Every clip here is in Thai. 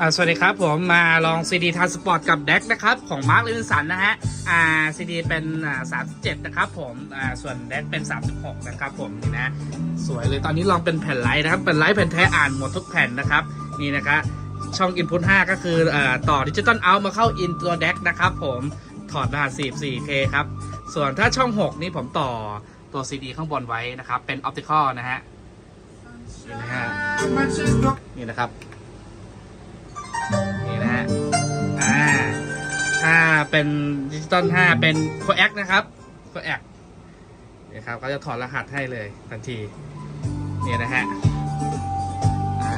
อ่าสวัสดีครับผมมาลองซีดีทาสปอร์ตกับแดกนะครับ ของมาร์คลินสันนะฮะอ่าซีดีเป็นอ่า37นะครับผมอ่าส่วนแดกเป็น36นะครับผมนี่นะสวยเลยตอนนี้ลองเป็นแผ่นไลท์นะครับเป็นไลท์แผ่นแท้อ่านหมดทุกแผ่นนะครับนี่นะครับช่อง Input 5 ก็คืออ่าต่อดิจิตอลเอามาเข้าอินตัวแดกนะครับผมถอดรหัส 44K ครับ ส่วนถ้าช่อง 6 นี่ผมต่อตัว CD ข้างบนไว้นะครับ เป็นออปติคอลนะฮะนี่นะฮะนี่นะครับ เป็นดิจิตอล5เป็นโคแอคนะครับโคแอคเนี่ครับก็จะถอดรหัสให้เลยทันทีเนี่ยนะฮะ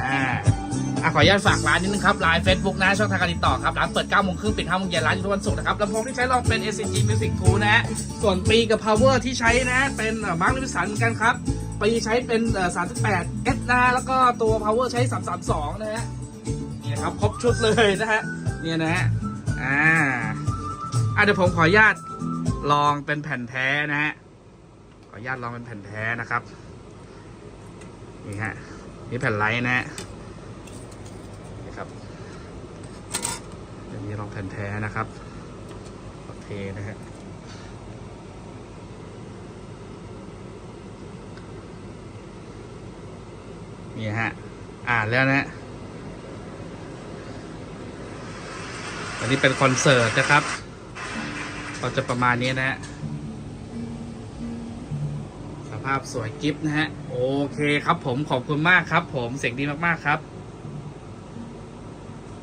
อ่าอะขออนุญาตฝากร้านนิดนึงครับไลน์เฟซบุ๊กนะช่องทางการติดต่อครับร้านเปิด9โมงครึ่งปิด5โมงเย็นร้านอยู่ทุกวันศุกร์นะครับลำโพงที่ใช้ลองเป็น SCG Music 2นะฮะส่วนปีกับ Power ที่ใช้นะเป็นมาร์คลิสันเหมือนกันครับปีใช้เป็นเอ่อ38 S นะแล้วก็ตัว Power ใช้ 332 นะฮะเนี่นะครับครบชุดเลยนะฮะเนี่ยนะฮะอ่า เดี๋ยวผมขออนุญาตลองเป็นแผ่นแท้นะฮะ ขออนุญาตลองเป็นแผ่นแท้นะครับ นี่ฮะ นี่แผ่นไลท์นะฮะนี่ครับเดี๋ยวนี้ลองแผ่นแท้นะครับ โอเคนะฮะนี่ฮะ อ่านแล้วนะฮะอันนี้เป็นคอนเสิร์ตนะครับ ก็จะประมาณนี้นะฮะสภาพสวยกิฟต์นะฮะ โอเคครับผมขอบคุณมากครับผมเสียงดีมากๆครับ